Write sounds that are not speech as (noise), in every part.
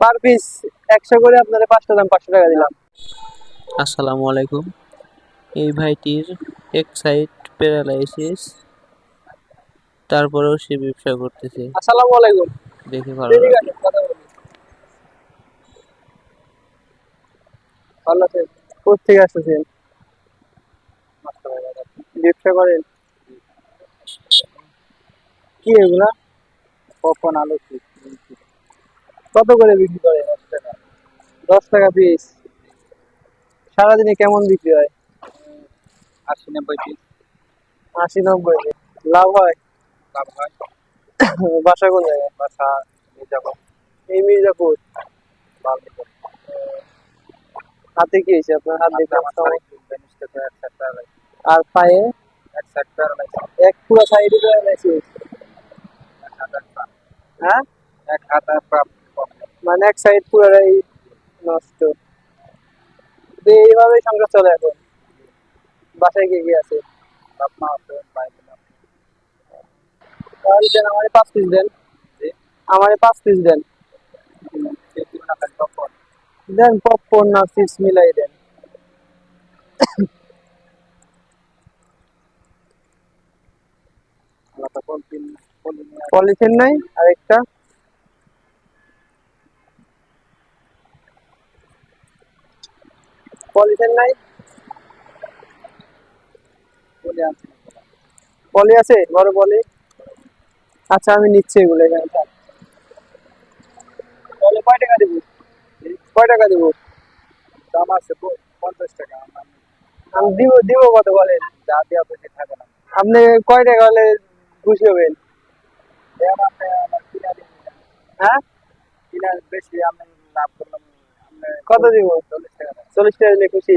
Per piece একশো করে আপনাদের পাঁচটা দাম পাঁচশো টাকা দিলাম। আসসালামু আলাইকুম। এই ভাইটির এক সাইড প্যারালাইসিস তারপরেও সে ব্যবসা করতেছে। আসসালামু আলাইকুম। দেখে ভালো ভালো আছেন? কোথেকে আসতেছেন? ব্যবসা করেন? কি এগুলা? কখন আলু কত করে বিক্রি করেন দশ টাকা। পিস সারাদিনে কেমন বিক্রি হয়? আশি নব্বই পিস আশি নব্বই লাভ হয়? লাভ হয়। (coughs) বাসা কোন জায়গায় বাসা মির্জাপুর। এই মির্জাপুর? হাতে কি হয়েছে আপনার? হাত দেখে আর পায়ে? এক পুরো সাইডে হ্যাঁ? এক পা প্রবলেম মানে এক সাইড পুরোটাই নষ্ট। তো এইভাবে সংসার চলে এখন। বাসায় কে কে আছে? বাপ মা আছে ভাই তাহলে দেন আমারে পাঁচ পিস দেন। আমারে পাঁচ পিস দেন। দেন পপকর্ন আর চিপস মিলাই দেন। পলিথিন নাই আরেকটা। নাই? পলি আছে। বড় পলি? আচ্ছা আমি নিচ্ছি এগুলো এখানে। তাহলে কয় টাকা দেবো? কয় টাকা দেবো? দাম আছে পঞ্চাশ টাকা। আমি দিব দিব কত বলেন যা বেশি থাকে না। আপনি কয় টাকা হলে খুশি হবেন কিনা হ্যাঁ? বেশি আমি লাভ করলাম কত দিব? চল্লিশ টাকা। চল্লিশ টাকা দিলে খুশি?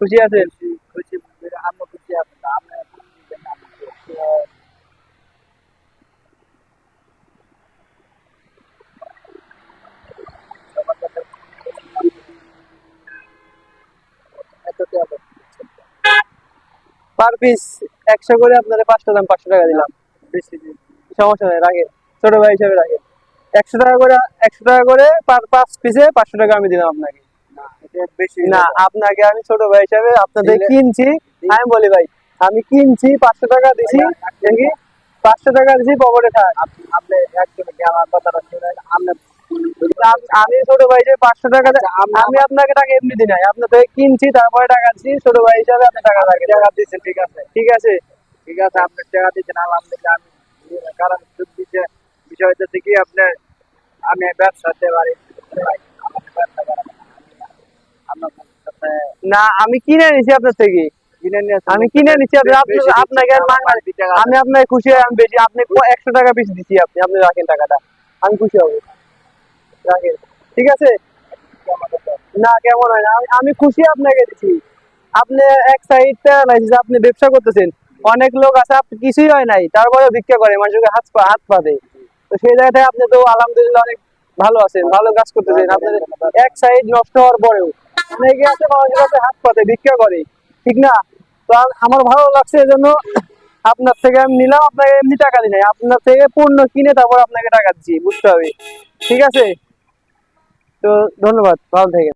খুশি আছেন? খুশি খুশি আমরা দেন। পার পিস একশো করে আপনাদের পাঁচটা দাম পাঁচশো টাকা দিলাম। বেশি সমস্যা নেই রাখেন। ছোট ভাই হিসাবে রাখেন। একশো টাকা করে একশো টাকা করে পার পাঁচ পিসে পাঁচশো টাকা আমি দিলাম আপনাকে। না আপনাকে আমি ছোট ভাই হিসাবে আপনাদের কিনছি। আমি বলি ভাই আমি কিনছি পাঁচশো টাকা দিছি দেখি পাঁচশো টাকা দিছি পকেটে থাক। আপনি আমার কথাটা শুনেন আপনি আমি ছোট ভাই হিসেবে পাঁচশো টাকা আমি আপনাকে টাকা এমনি দিই নাই। আপনাদের কিনছি তারপরে টাকা দিচ্ছি ছোট ভাই হিসাবে আপনি টাকা টাকা দিচ্ছেন ঠিক আছে। ঠিক আছে? ঠিক আছে আপনি টাকা দিচ্ছেন আলহামদুলিল্লাহ আমি কারণ বিষয় হচ্ছে কি আপনি আমি ব্যবসাতে পারি। আপনার না আমি কিনে নিছি আপনার থেকে। আমি কিনে আপনি- আপনাকে আমি আপনার খুশি আমি বেশি আপনি একশো টাকা দিচ্ছি আপনি আপনি রাখেন টাকাটা। আমি খুশি হব। রাখেন। ঠিক আছে? না কেমন হয় না আমি- খুশি আপনাকে দিচ্ছি আপনি এক সাইডটা আপনি ব্যবসা করতেছেন। অনেক লোক আছে কিছুই হয় নাই তারপরে ভিক্ষা করে মানুষকে হাত পা হাত পা দেয় তো সেই জায়গাটায় আপনি তো আলহামদুলিল্লাহ অনেক ভালো আছেন, ভালো কাজ করতেছেন। আপনাদের এক সাইড নষ্ট হওয়ার পরেও অনেকে আছে মানুষের কাছে হাত পাতে, ভিক্ষা করে। ঠিক না? তো আমার ভালো লাগছে এজন্য আপনার থেকে আমি নিলাম, আপনাকে এমনি টাকা দিই নাই। আপনার থেকে পণ্য কিনে তারপর আপনাকে টাকা দিচ্ছি, বুঝতে হবে। ঠিক আছে? তো ধন্যবাদ, ভালো থেকে